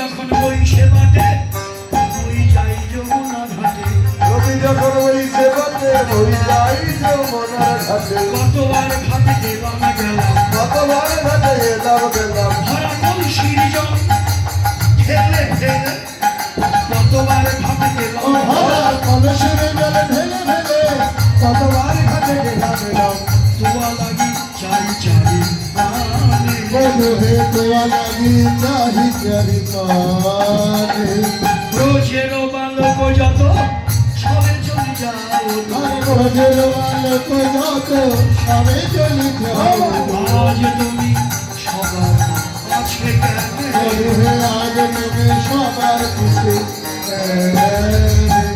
যখন বইসে বাটে বই যাই যমুনা ঘাটে। রবি যখন বইছে বাজে বই যাই যমুনা ঘাটে। কতবার ঘাটে গেলাম গেলাম। কতবার ঘাটে এলাম গেলাম। চারি রোজের বালক যত সবে চলে যাও। রোজের আলোক যত সবে চলি যাও। আজ তুমি সবার বধু হে আজ নবে সবার খুশি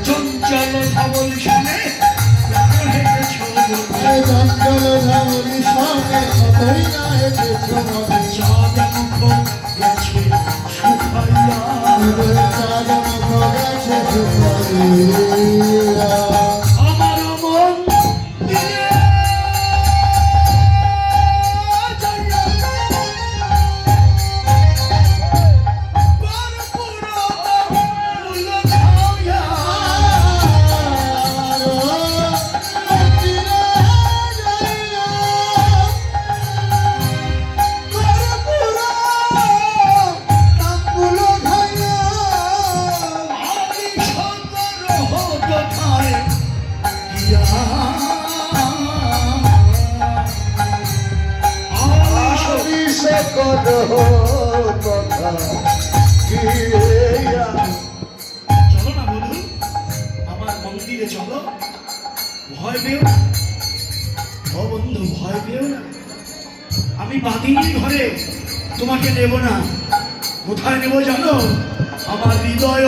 চঞ্চল ধবল শুনে চঞ্চল ধামলি সঙ্গে কতই না হেঁটেছ চাঁদ মুখ শুকাইয়া সদর চলো না বন্ধু আমার মন্দিরে চলো। ভয় পেও ও বন্ধু ভয় পেও না। আমি বাদিনীর ঘরে তোমাকে নেব না। কোথায় নেব জানো? আমার হৃদয়।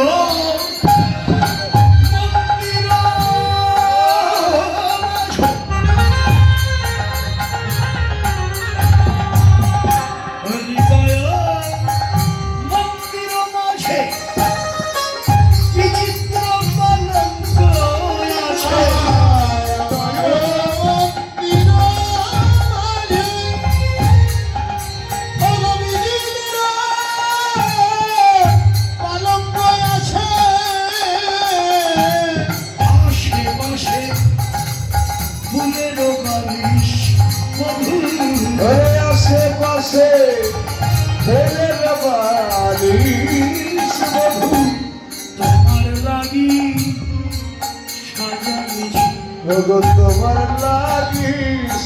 ওগো, তোমার লাগি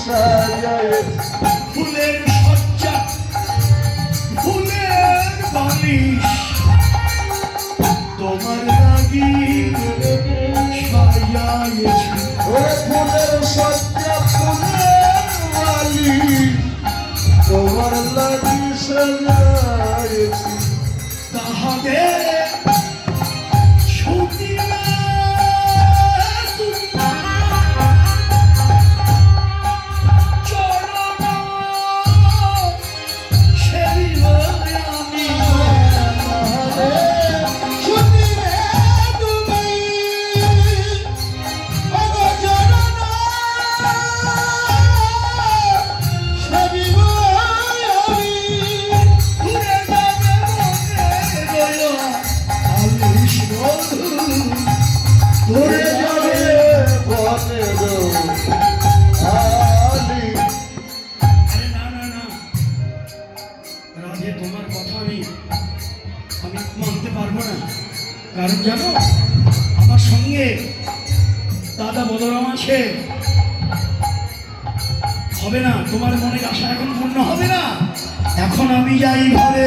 সাজ ফুলের সজ্জা, ফুলের বালিশ। তোমার লাগি সাজাইছি ওরে, ফুলের সজ্জা, ফুলের মালি তোমার লাগি সাজাইছি তাহাকে কারণ জানো, আমার সঙ্গে দাদা বলরাম আছে। হবে না, তোমার মনের আশা এখন পূর্ণ হবে না। এখন আমি যাই ঘরে।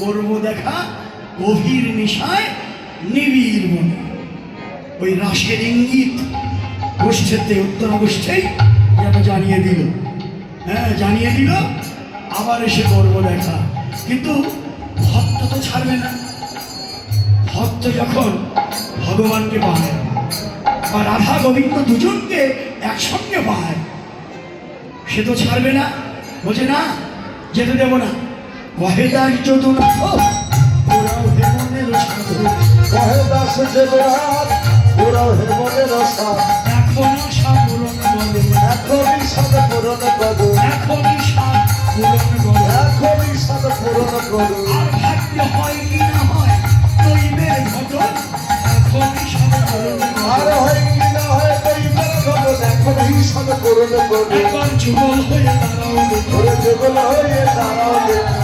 করব দেখা, গভীর নিশায়, নিবিড় মনে। ওই রাসের ইঙ্গিত গোষ্ঠীতে, উত্তর গোষ্ঠী যেন জানিয়ে দিল। হ্যাঁ জানিয়ে দিল, আবার এসে করব দেখা। কিন্তু ভক্ত তো ছাড়বে না। ভক্ত যখন ভগবানকে পায়, বা রাধা গোবিন্দ দুজনকে একসঙ্গে পায়, সে তো ছাড়বে না। বোঝে না, যেতে দেবো না। কহে দাস যদুনাথ ওরাও হেমনের সাধু। কহে দাস যে রাত ওরাও হেমনের রসা এখনও সাপূরণ বলে এখনই সাথে পূরণ করো এখনই সাপ পূরণ বলে এখনই সাথে পূরণ করো আর ভাগ্য হয় কি না হয় দৈবের ঘটন। এখনই সাপ পূরণ আর হয় কি না হয় দৈবের খবর এখনই সাথে পূরণ করো একবার যুগল হয়ে দাঁড়াও। ওরে যুগল হয়ে দাঁড়াও।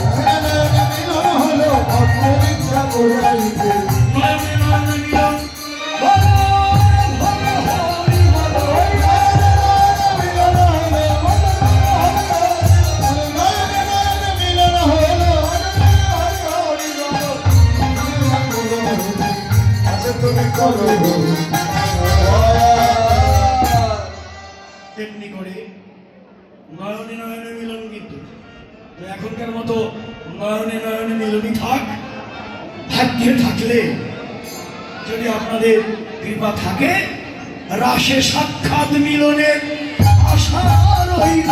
তেমনি করে নয়নে নয়নে মিলন কিন্তু। এখনকার মতো নয়নে নয়নে মিলনই থাক। ভাগ্যে থাকলে যদি আপনাদের কৃপা থাকে রাশে সাক্ষাৎ মিলনের আশা রইল।